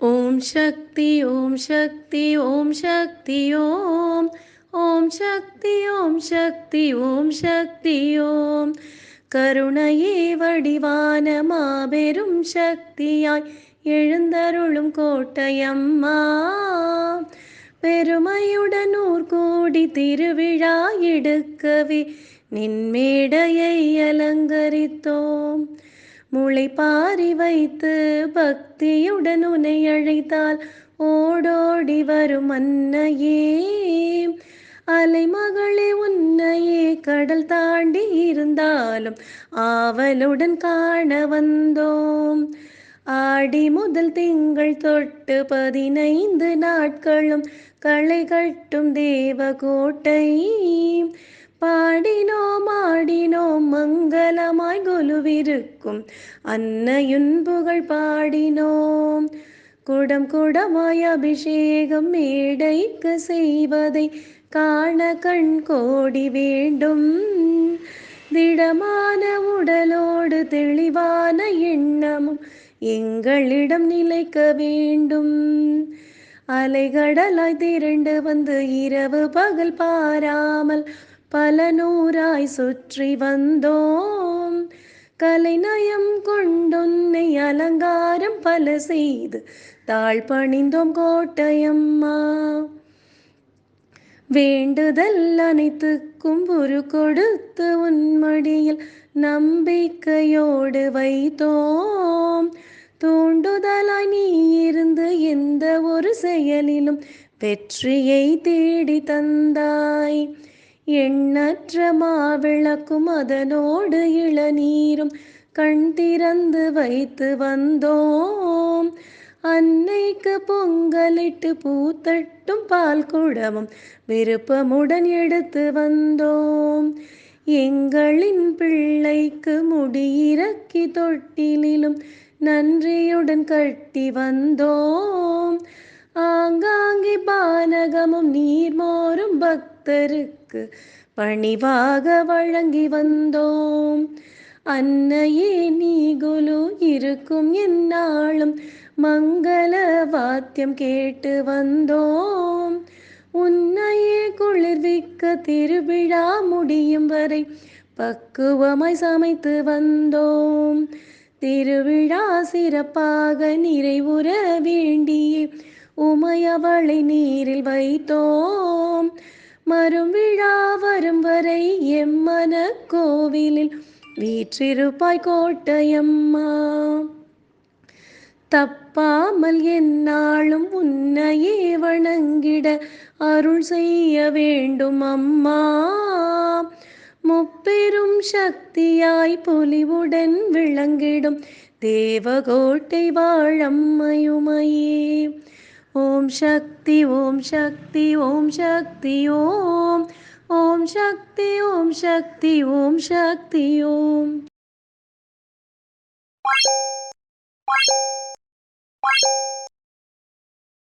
ஓம் சக்தி ஓம் சக்தி ஓம் சக்தி ஓம். ஓம் சக்தி ஓம் சக்தி ஓம் சக்தி ஓம். கருணையே வடிவான மாபெரும் சக்தியாய் எழுந்தருளும் கோட்டையம்மா. பெருமையுடன் ஊர் கூடி திருவிழா எடுக்கவே நின்மேடையை அலங்கரித்தோம். மூளை பாரி வைத்து பக்தியுடன் உன்னை அழைத்தால் ஓடோடி வரும் அன்னையே. அலைமகளே உன்னையே கடல் தாண்டி இருந்தாலும் ஆவலுடன் காண வந்தோம். ஆடி முதல் திங்கள் தொட்டு பதினைந்து நாட்களும் களை கட்டும் தேவகோட்டை. பாடினோம் ஆடினோம் மங்களமாய் கொலுவிருக்கும். அன்னையுன் புகழ் பாடினோம். குடம் குடமாய் அபிஷேகம் மேடைக்கு செய்வதை காண கண் கோடி வேண்டும். திடமான உடலோடு தெளிவான எண்ணமும் எங்களிடம் நிலைக்க வேண்டும். அலைகடலாய் திரண்டு வந்து இரவு பகல் பாராமல் பல நூறாய் சுற்றி வந்தோம். கலைநயம் கொண்டொன்னை அலங்காரம் பல செய்து தாழ் பணிந்தோம் கோட்டையம்மா. வேண்டுதல் அனைத்துக்கும் ஒரு கொடுத்து உன்மடியில் நம்பிக்கையோடு வைத்தோம். தூண்டுதலாய் நீ இருந்து எந்த ஒரு செயலிலும் வெற்றியை தேடி தந்தாய். எண்ணற்ற மாவிளக்கும் அதனோடு இளநீரும் கண் திறந்து வைத்து வந்தோம். அன்னைக்கு பொங்கலிட்டு பூத்தட்டும் பால் குடமும் விருப்பமுடன் எடுத்து வந்தோம். எங்களின் பிள்ளைக்கு முடியிறக்கி தொட்டிலும் நன்றியுடன் கட்டி வந்தோம். ஆங்காங்கே பானகமும் நீர்மோரும் பக்தருக்கு பணிவாக வழங்கி வந்தோம். அன்னையே நீ குலு இருக்கும் என்னாலும் மங்கள வாத்தியம் கேட்டு வந்தோம். உன்னையே குளிர்விக்க திருவிழா முடியும் வரை பக்குவமாய் சமைத்து வந்தோம். திருவிழா சிறப்பாக நிறைவுற உமையவளை நீரில் வைத்தோம். மறும் விழா வரும் வரை எம்மன கோவிலில் வீற்றிருப்பாய் கோட்டையம்மா. தப்பாமல் என்னாலும் உன்னையே வணங்கிட அருள் செய்ய வேண்டும் அம்மா. முப்பெரும் சக்தியாய் பொலிவுடன் விளங்கிடும் தேவகோட்டை வாழம்மையுமையே. ஓம் சக்தி ஓம் சக்தி ஓம் சக்தி ஓம் ஓம் சக்தி ஓம் சக்தி ஓம் சக்தி ஓம்